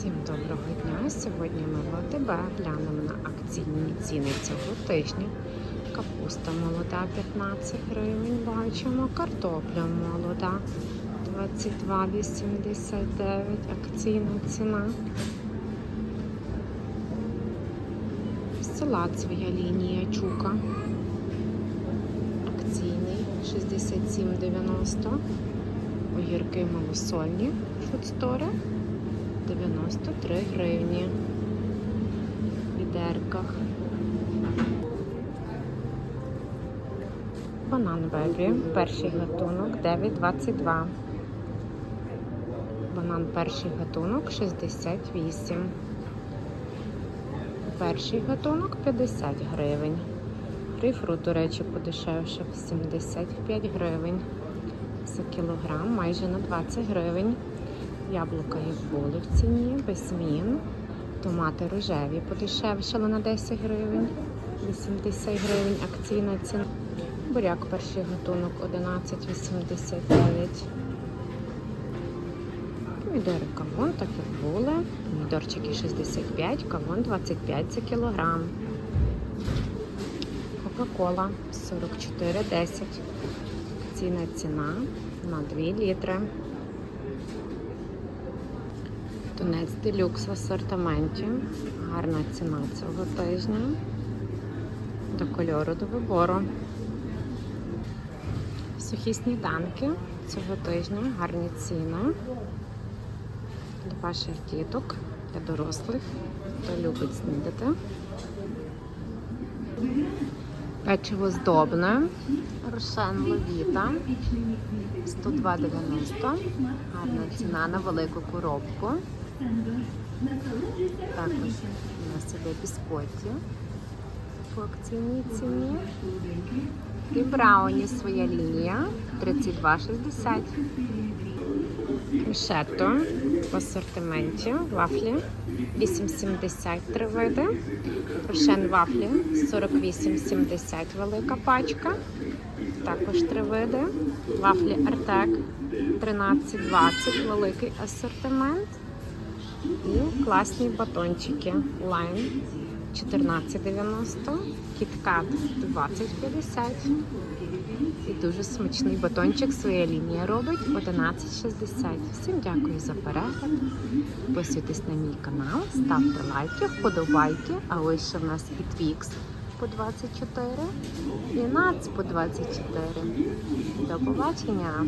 Всім доброго дня! Сьогодні ми в АТБ глянемо на акційні ціни цього тижня. Капуста молода 15 гривень. Бачимо картопля молода 22,89 акційна ціна. Салат своя лінія чука. Акційний 67,90. Огірки малосольні фудстори 93 гривні. В відерках. Банан бебі, перший гатунок 9,22. Банан перший гатунок 68. Перший гатунок 50 гривень. Грейпфрут, до речі, подешевше 75 гривень. За кілограм майже на 20 гривень. Яблука як були в ціні, без змін. Томати рожеві подешевшали на 10 гривень, 80 гривень акційна ціна. Буряк перший готунок 11,89. Помідори кавун, так як були. Помідорчики 65, кавун 25 за кілограм. Кока-кола 44,10. Акційна ціна на 2 літри. Тунець делюкс в асортименті. Гарна ціна цього тижня. До кольору до вибору. Сухі сніданки цього тижня. Гарні ціни. Для ваших діток, для дорослих, хто любить снідати. Печиво здобне. Рошен Ловіта 102,90. Гарна ціна на велику коробку. Також у нас іде біскотті по акційній ціні. І брауні своя лінія 32,60. Мішето в асортименті вафлі 8,70 три види. Рошен вафлі 48,70 велика пачка. Також три види. Вафлі Артек 13,20 великий асортимент. І класні батончики Lime 14,90, KitKat 20,50. І дуже смачний батончик своя лінія робить 11,60. Всім дякую за перегляд. Підписуйтесь на мій канал, ставте лайки, вподобайки. А ось ще в нас і Твікс по 24 і Нац по 24. До побачення!